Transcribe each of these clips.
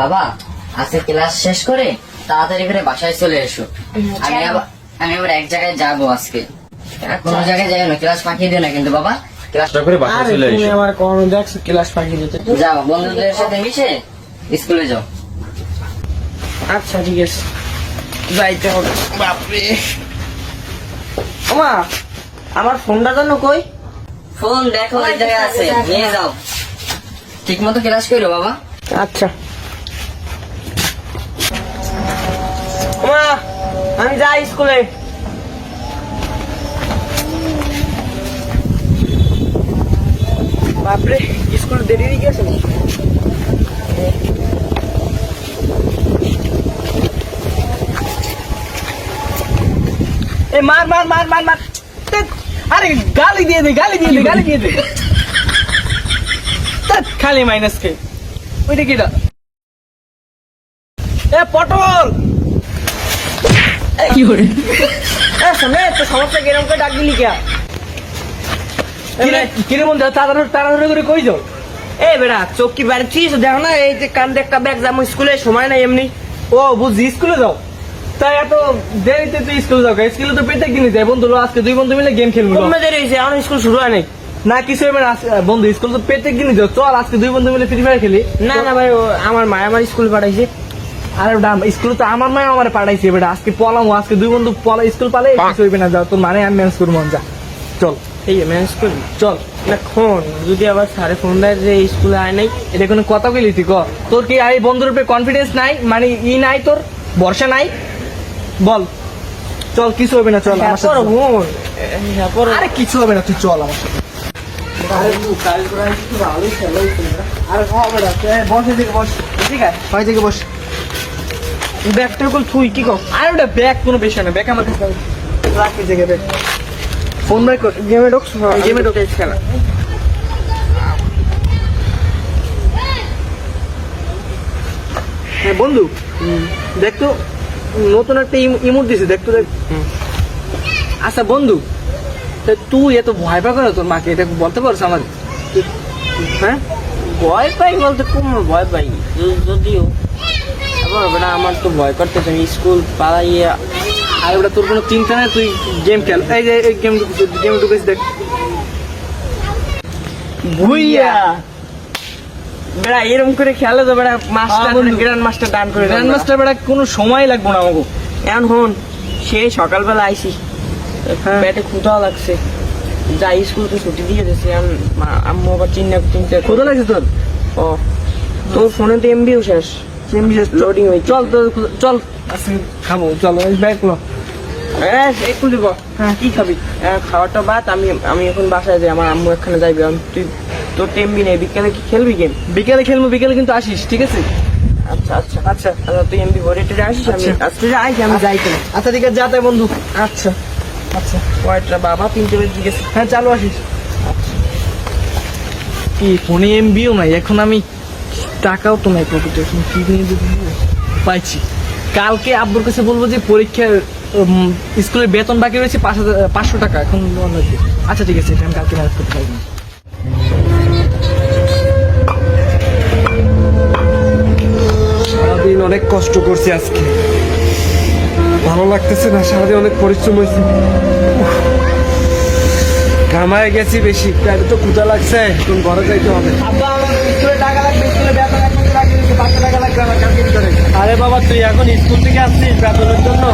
বাবা আজকে ক্লাস শেষ করে তাড়াতাড়ি করে বাসায় চলে এসো। আমি আবার আমি আবার এক জায়গায় যাব আজকে। কোনো জায়গায় যাই না ক্লাস পাঠিয়ে দিও না কিন্তু বাবা। ক্লাস করে বাসায় চলে এসো। আমার কখনো দেখছ ক্লাস পাঠিয়ে দিতে। যাও বন্ধুদের সাথে মিশে স্কুলে যাও। আচ্ছা ঠিক আছে। যাইতে হবে। বাপরে। ওমা আমার ফোনটা জানো কই? ফোন দেখো ওই জায়গায় আছে। নিয়ে যাও। ঠিক মতো ক্লাস করো বাবা। আচ্ছা। আমি যাই স্কুলে। বাপরে, স্কুল দেরি হয়ে গেছে এ, মার মার মার মার মার। আরে, গালি দিয়ে দে, গালি দিয়ে দে, গালি দিয়ে দে। খালি মাইনাস কে। ওইটা কিটা এ, পটল! কি করে? এ তো সমস্যা কিরম করে ডাক দিলি কে কিরে বন্ধু তাড়াতাড়ি তাড়াতাড়ি করে কই যাও? এ বেড়া চোখ কি বাড়ছিস দেখো না এই যে কান্দে একটা ব্যাগ যাব স্কুলে সময় নাই এমনি। ও বুঝছি স্কুলে যাও। তাই এত দেরিতে তুই স্কুলে যাও স্কুলে তো পেটে কিনে যায় বন্ধু আজকে দুই বন্ধু মিলে গেম খেলব কমে দেরি হয়েছে এখন স্কুল শুরু হয় নাই। না কিছু এবার বন্ধু স্কুল তো পেটে কিনে যাও চল আজকে দুই বন্ধু মিলে ফ্রি ফায়ার খেলি। না না ভাই আমার মা আমার স্কুল পাঠাইছে। আরে ওটা স্কুল তো আমার মায় আমার পাঠাইছে এবার আজকে পলাম আজকে দুই বন্ধু পলা স্কুল পালে কিছু হইবে না যাও তোর মানে আমি ম্যানেজ করব যা। চল। এই ম্যানেজ করবি চল। না খন যদি আবার স্যারে ফোন দেয় যে স্কুলে আয় নাই। এটা কোনো কথা বলি তুই ক। তোর কি এই বন্ধুর উপরে কনফিডেন্স নাই? মানে ই নাই তোর? ভরসা নাই? বল। চল কিছু হবে না চল আমার সাথে। হ্যাঁ পড়ো আরে কিছু হবে না তুই চল আমার সাথে। আরে হবে না বস এদিকে বস। ঠিক আছে হয় থেকে বস। ব্যাগটা কল তুই কি কর? আর ওটা ব্যাগ কোনো বিষয় না ব্যাগ আমার কাছে রাখি জায়গায় ব্যাগ। ফোন ব্যাগ গেমে ঢুকছ গেমে ঢুক। খেলা। হ্যাঁ বন্ধু দেখতো নতুন একটা ইমোট দিছে দেখ তো দেখ। আচ্ছা বন্ধু তা তুই এত ভয় পা করো তোর মাকে? এটা বলতে পারছ আমার হ্যাঁ? ভয় পাই বলতে কোন ভয় পাই যদিও। বেটা আমার তো ভয় করতেছে আমি স্কুল পালাইয়ে আর ওটা তোর কোনো চিন্তা নেই তুই গেম খেল। এই যে এই গেম গেম ঢুকেছি দেখ। ভুইয়া বেড়া এরকম করে খেলে তো বেড়া মাস্টার গ্র্যান্ড মাস্টার দান করে গ্র্যান্ড মাস্টার বেটা কোনো সময় লাগবো না আমাকে। এখন হন সেই সকালবেলা আইসি। পেটে ক্ষুধাও লাগছে। যা স্কুল তো ছুটি দিয়ে দিয়েছে আম্মু আবার চিন্তা চিন্তা কোথা লাগছে তোর? ও। তোর ফোনে তো এমবিও শেষ। লোডিং হয়েছে চল তোর চল। আজকে খাব চল ব্যাগ লো। একটু দিব হ্যাঁ। কি খাবি? হ্যাঁ, খাওয়াটা বাদ আমি আমি এখন বাসায় যাই আমার আম্মু এখানে যাইবে। আমি তুই তোর টেমবি নেই বিকেলে কি খেলবি গেম বিকেলে খেলব বিকেলে কিন্তু আসিস ঠিক আছে? আচ্ছা আচ্ছা আচ্ছা আচ্ছা তুই এমবি ভরে টেরে আসিস আমি আচ্ছা। আজকে আইসি আমি যাই আচ্ছা ঠিক আছে যাতে বন্ধু। আচ্ছা আচ্ছা। কয়টা বাবা তিনটে বেজে ঠিক হ্যাঁ চালু আসিস। কি ফোনে এমবিও নাই? এখন আমি টাকাও তো নাই পকেটে এখন কি নিয়ে? পাইছি। কালকে আব্বুর কাছে বলব যে পরীক্ষার স্কুলের বেতন বাকি রয়েছে পাঁচশো টাকা এখন আচ্ছা ঠিক আছে আমি কালকে ম্যানেজ করতে পারব। সারাদিন অনেক কষ্ট করছি আজকে। ভালো লাগতেছে না সারাদিন অনেক পরিশ্রম হয়েছে। ঘামায় গেছি বেশি পেটে তো ক্ষুদা লাগছে এখন ঘরে যাইতে হবে। আব্বা আমার স্কুলে টাকা আরে বাবা তুই এখন স্কুল থেকে আসছিস বেতনের জন্য?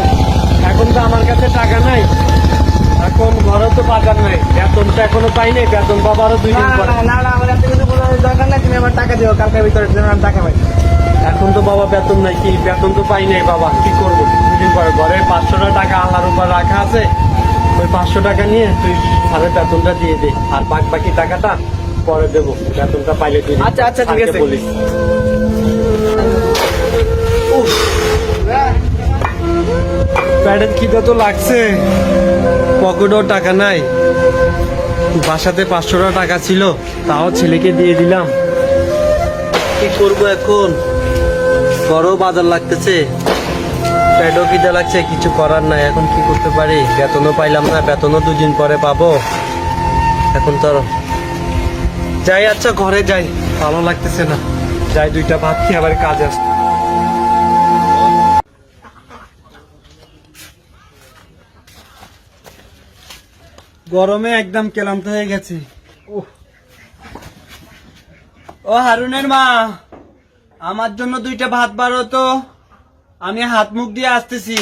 এখন তো আমার কাছে টাকা নাই। এখন ঘরে তো পাকার নাই। বেতন তো এখনও পাই নাই। বেতন পাবো আরও দুই না দিন পরে। না আমার কিছু দরকার নাই তুমি আমার টাকা দিও কালকে ভিতরে যেন আমি টাকা পাই এখন তো বাবা বেতন নাই। কি বেতন তো পাই নাই বাবা কি করব? দুদিন পরে ঘরে পাঁচশো টাকা আল্লাহর উপর রাখা আছে। ওই পাঁচশো টাকা নিয়ে তুই স্যারের বেতনটা দিয়ে দে। আর বাদ বাকি টাকাটা পরে দেবো। বেতনটা পাইলে তুই আচ্ছা, আচ্ছা, ঠিক আছে। বলিস। প্যাডের খিদা তো লাগছে। পকেটেও টাকা নাই। বাসাতে পাঁচশোটা টাকা ছিল, তাও ছেলেকে দিয়ে দিলাম। কি করব এখন? বড় বাজার লাগতেছে। প্যাডও খিদা লাগছে, কিছু করার নাই। এখন কি করতে পারি? বেতনও পাইলাম না, বেতনও দুদিন পরে পাবো। এখন তো যাই আচ্ছা ঘরে যাই। ভালো লাগতেছে না। যাই, দুইটা ভাত খেয়ে আবার কাজে আস গরমে একদম ক্লান্ত হয়ে গেছে। ও হারুনের মা, আমার জন্য দুইটা ভাত বারো তো। আমি হাত মুখ দিয়ে আসতেছি।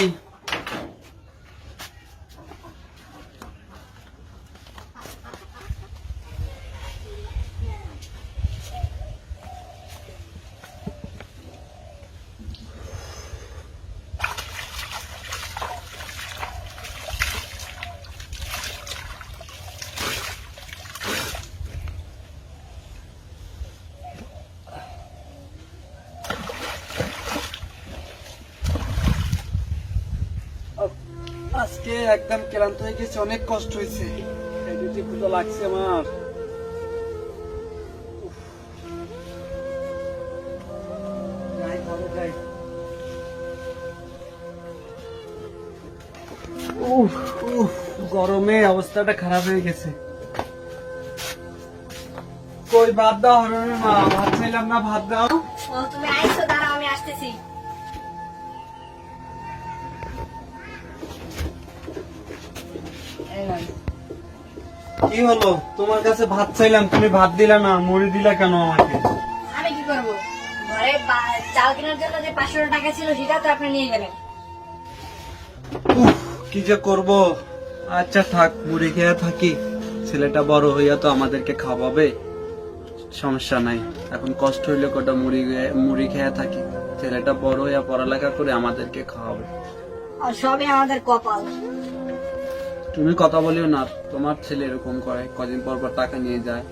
আজকে একদম ক্লান্ত হয়ে গেছে, অনেক কষ্ট হয়েছে। লাগছে আমার। গরমে অবস্থাটা খারাপ হয়ে গেছে। কই, ভাত দাও হরণের মা, ভাত চাইলাম না, ভাত দাও। তুমি আইছো দাঁড়াও, আমি আসতেছি। কি হলো? তোমার কাছে ভাত চাইলাম তুমি ভাত দিলা না মুড়ি দিলা কেন আমাকে? আমি কি করব? ঘরে চাল কেনার জন্য যে পাঁচশো টাকা ছিল সেটা তো আপনি নিয়ে গেলেন কি যে করব? আচ্ছা থাক মুড়ি খেয়ে থাকি। ছেলেটা বড় হইয়া তো আমাদেরকে খাওয়াবে। সমস্যা নাই। এখন কষ্ট হইলে কটা মুড়ি মুড়ি খেয়ে থাকি। ছেলেটা বড় হইয়া পড়ালেখা করে আমাদেরকে খাওয়াবে। আর সবই আমাদের কপাল। তুমি কথা বলিও না তোমার ছেলে এরকম করে কদিন পর পর টাকা নিয়ে যায়।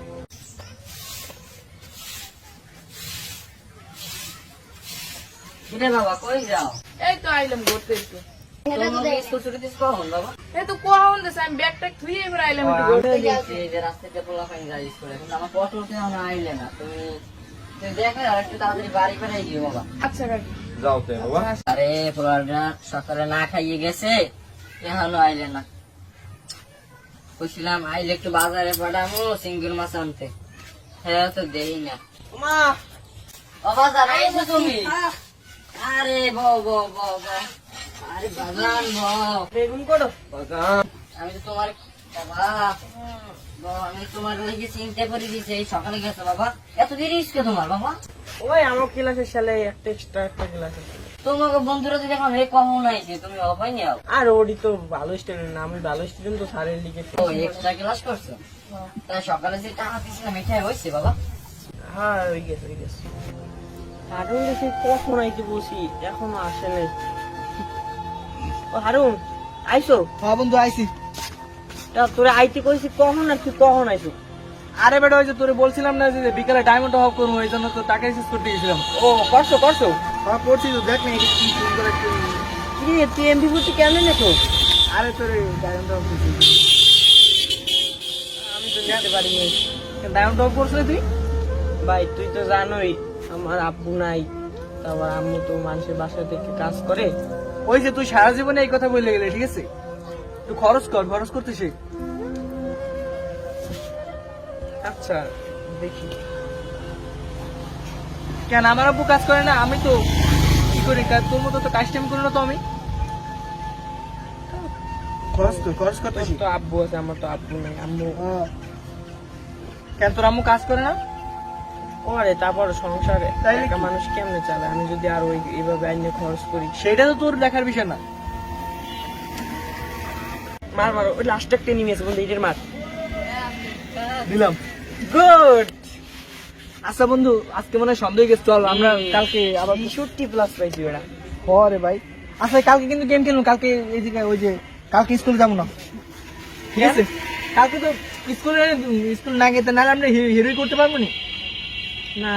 কিরে বাবা কই যাও? এই তো আইলাম ঘুরতে একটু। তোমাকে স্কুল আর আচ্ছা কাকি যাও তে বাবা। আরে পোলাটা সকালে না খাইয়ে গেছে এখনও আইলে না। বুঝছিলাম আইলে একটু বাজারে পাঠাবো সিঙ্গুর মাছ আনতে। হ্যাঁ তো দেই না। মা বাজার আইছো তুমি? আরে বউ বউ বউ বউ আরে বাজান বউ। বেগুন করো। আমি তো তোমার বাবা। আমি তোমার লেগে চিনতে করে দিয়েছি এই সকালে গেছো বাবা। এত দেরি তোমার বাবা? ওই আমার ক্লাসের সালে একটা এক্সট্রা একটা ক্লাস আছে। তোমাকে বন্ধুরা তো দেখলাম কখন আইছে তুমি নিও আর? ওরই তো ভালো স্টুডেন্ট না আমি ভালো স্টুডেন্ট তো স্যারের লিগে ও এক্সট্রা ক্লাস করছ? সকালে যে টাকা দিয়েছিলাম মিঠাই হয়েছে বাবা? হ্যাঁ ওই গেছে ওই গেছে। হারুন দেখি কখন আইতে বসি? এখনও আসে নাই। ও হারুন আইসো? হ্যাঁ বন্ধু আইসি তা তোরে আইতে কইছি কখন আর তুই কখন আইসো? আরে বেটা ওই যে তোরে বলছিলাম না যে বিকালে ডায়মন্ড অফ করব ওই জন্য তো টাকা শেষ করতে গেছিলাম ও করছ করছ? হ্যাঁ পড়ছি তো দেখ না এটা কি ফোন করে কি তুই এমবি ভর্তি কেমন নেছো আরে তোরে ডায়মন্ড অফ আমি তো যেতে পারিনি। ডায়মন্ড অফ করছিলি তুই? ভাই তুই তো জানোই আমার আব্বু নাই। তারপর আম্মু তো মানুষের বাসা থেকে কাজ করে। ওই যে তুই সারা জীবনে এই কথা বলে গেলে ঠিক আছে? তুই খরচ কর খরচ করতে শিখ। আচ্ছা দেখি। কেন আমার আব্বু কাজ করে না আমি তো কি করি? কাজ তোর মতো তো কাজ টাইম করি না তো আমি। খরচ তো খরচ করতে তো আব্বু আছে আমার তো আব্বু নেই আম্মু। কেন তোর আম্মু কাজ করে না? তারপর সংসারে একটা মানুষ কেমনে চালায়? আমি যদি আর ওই এইভাবে আইনে খরচ করি সেটা তো তোর দেখার বিষয় না। মার মার ওই লাস্ট একটা নিয়ে এসে বন্ধু ইটের মার। দিলাম। গুড আচ্ছা বন্ধু আজকে মনে হয় সন্দেহ গেছে চল আমরা কালকে আবার ছেষট্টি প্লাস পাইছি ওরা হরে ভাই। আচ্ছা কালকে কিন্তু গেম খেলব কালকে এইদিকে ওই যে কালকে স্কুলে যাব না। ঠিক আছে? কালকে তো স্কুলে স্কুল না গেতে নাহলে আমরা হিরোই করতে পারব না? না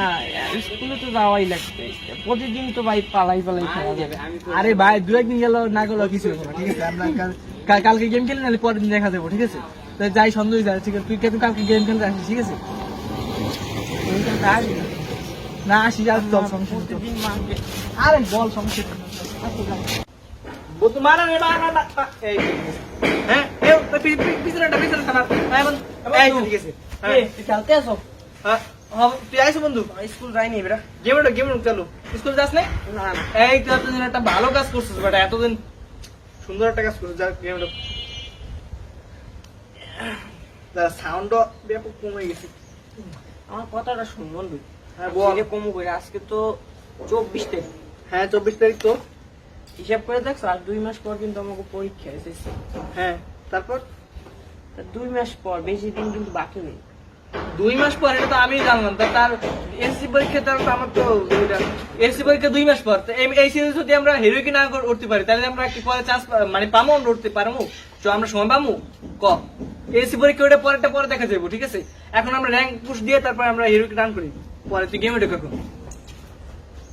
স্কুলে তো যাওয়াই লাগবে। প্রতিদিন তো ভাই পালাই পালাই খেলা যাবে। আরে ভাই দু একদিন গেল না গেল কিছু ঠিক আছে? আমরা কাল- কাল- কালকে গেম খেলে নাহলে পরের দিন দেখা যাব ঠিক আছে? তো যাই সন্দেহ যায় ঠিক আছে তুই কিন্তু কালকে গেম খেলতে আসিস ঠিক আছে? না চল সমস্যা আরে সমস্যা। ও তো মারা রে মারা না এই হ্যাঁ এই পিছনেটা পিছনেটা না এই এই ঠিক আছে। হ্যাঁ। তুই খেলতে আসো। হ্যাঁ। হ্যাঁ, তুই আইসো বন্ধু। স্কুল যাইনি বেটা। গেম স্কুল যাস নাই? না এই একটা ভালো কাজ করছিস বেটা এতদিন সুন্দর একটা কাজ করছিস যা গেম ব্যাপক কমে গেছে আমার কথাটা শুন বন্ধু। হ্যাঁ বল। বল কমু করে আজকে তো চব্বিশ তারিখ। হ্যাঁ চব্বিশ তারিখ তো। হিসাব করে দেখছ আর দুই মাস পর কিন্তু আমাকে পরীক্ষা এসেছে। হ্যাঁ তারপর? দুই মাস পর বেশি দিন কিন্তু বাকি নেই। দুই মাস পর এটা তো আমি জানলাম। তা তার পরীক্ষা তার তো আমার তো পরীক্ষা দুই মাস পর। এই- সিরিজ যদি আমরা হিরোইকে না উঠতে পারি তাহলে আমরা কি পরে চান্স মানে পামো আমরা উঠতে পারব তো আমরা সময় পামো? ক? এসসি পরীক্ষা ওটা পরেরটা পরে দেখা যাব ঠিক আছে? এখন আমরা র্যাঙ্ক পুশ দিয়ে তারপর আমরা হিরোইকে রান করি। পরে তুই গেমে ঢোকা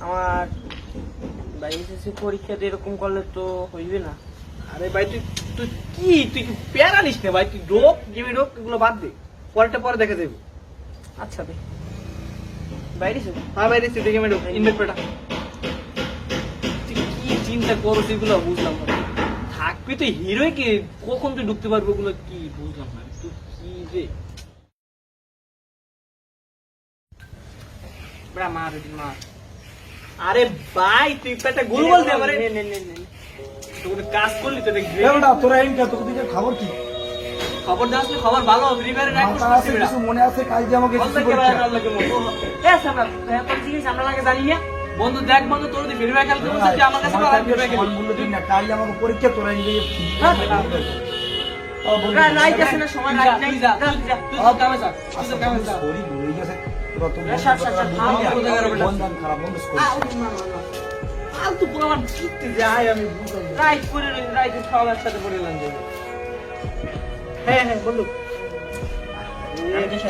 আমার ভাই এসএসসি পরীক্ষা দিয়ে এরকম করলে তো হইবে না। আরে ভাই তুই তুই কি? তুই কি প্যারা নিস না ভাই? তুই ডোপ গেমে ডোপ এগুলো বাদ দে। পরেরটা পরে দেখা যাব আচ্ছা ভাই। বাইরে। হ্যাঁ ভাই তুই গেমে ঢোক ইনভাইট পেটা তুই কি চিন্তা করো সেগুলো বুঝলাম না। থাকবি তুই হিরোই কি কখন তুই ঢুকতে পারব ওগুলো কি বুঝলাম না। তুই কি রে বেড়া মার মার আরে ভাই তুই একটা গুরু বলতে পারে। নে, নে, নে, নে। তোর কাজ করলি তো দেখবি। বেটা তোরা এই তোকে দিকে খবর কি? খবর দাস না খবর ভালো হবে রিভারে রাখ আছে কিছু মনে আছে? কাল যে আমাকে কিছু কে এ সামরা হ্যাঁ তোর জিনিস আমরা লাগে জানি না। বন্ধু দেখ বন্ধু তোর যদি ফিরবে খেলতে বলছিস তুই আমার কাছে ফিরবে থাকলে সমান মূল্য দিন না কাল আমাকে পরীক্ষা তোরা নিয়ে হ্যাঁ, না নাইতেছে না সময় নাই। নাই যা যা, যা। তুই কামে যা তুই তো কামে যা সরি ভুলে গেছে। তোরা তো বন্ধ করে বেটা। বন্ধন খারাপ বন্ধ না। ফালতু পোলা আমার কিতে যায় আমি বুঝলাম রাইট করে রাইট সব একসাথে করে এলাম যাবে। হ্যাঁ হ্যাঁ বন্ধু। আমি দেশে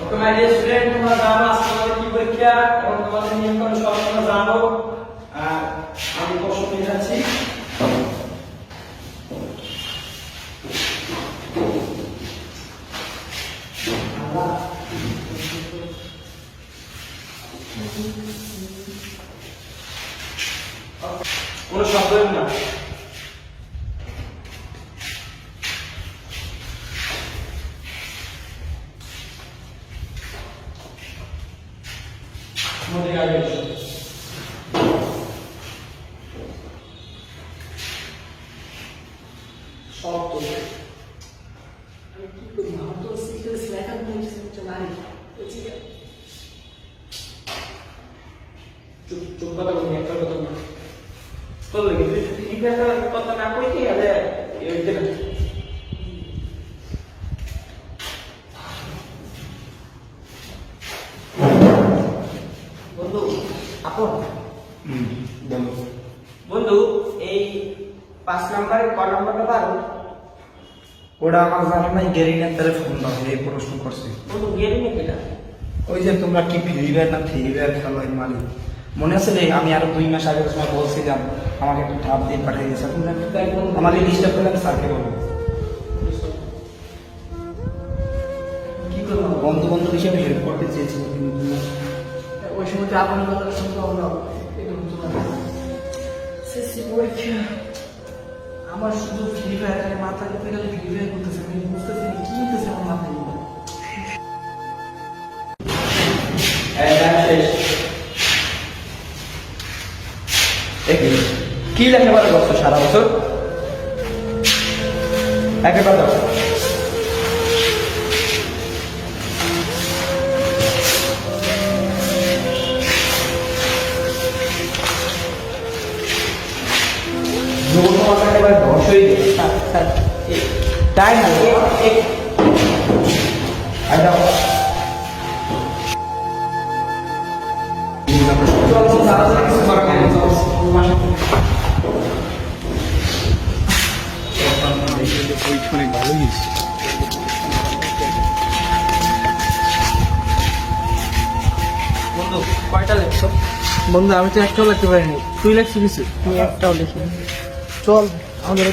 আসছি, যা। তোমাদের স্টুডেন্ট তোমরা জানো আজকে আমাদের কি পরীক্ষা এবং তোমাদের নিয়ন্ত্রণ সব তোমরা জানো আর আমি প্রশ্ন নিয়ে যাচ্ছি কোনো শব্দ না মধ্যে আগে এসো। সব তো আমি কি করি আমার তো সিরিয়াস লেখা মনে হচ্ছে নাই চুপ কথা বলি একটা কথা বলি কত লাগে এই ব্যাপারে কথা না কই কি আরে এই যেটা বন্ধু আপন। বন্ধু এই পাঁচ নাম্বারে ক নাম্বারটা পারো ওটা আমার জানা নাই গেরিনের তারে ফোন দাও এই প্রশ্ন করছে বন্ধু গেলি নাকি এটা ওই যে তোমরা কি ফ্রি ফায়ার না ফ্রি ফায়ার খেলো মালিক? মনে আছে রে আমি আরও দুই মাস আগের সময় বলছিলাম, আমাকে একটা ঠাপ দিয়ে পাঠিয়ে দিয়েছে। আমার ডিস্টার্ব করলে আমি স্যারকে বলব। বন্ধু বন্ধু হিসেবে হেল্প করতে চেয়েছিল কিন্তু ওই সময় যে আপন আমরা শুধু ফ্রি ফায়ার মাথা কেটে গেলে ফ্রি ফায়ার করতেছে, আমি বুঝতেছি কি হতেছে আমার মাথায়। কি লেখাপড়া করছ সারা বছর? একেবারে গেছে। তাই না কিছু করা বন্ধু কয়টা লেখছো বন্ধু আমি তো একটাও লিখতে পারিনি। তুই লেখছো কিছু তুই একটাও লিখি চল আমাদের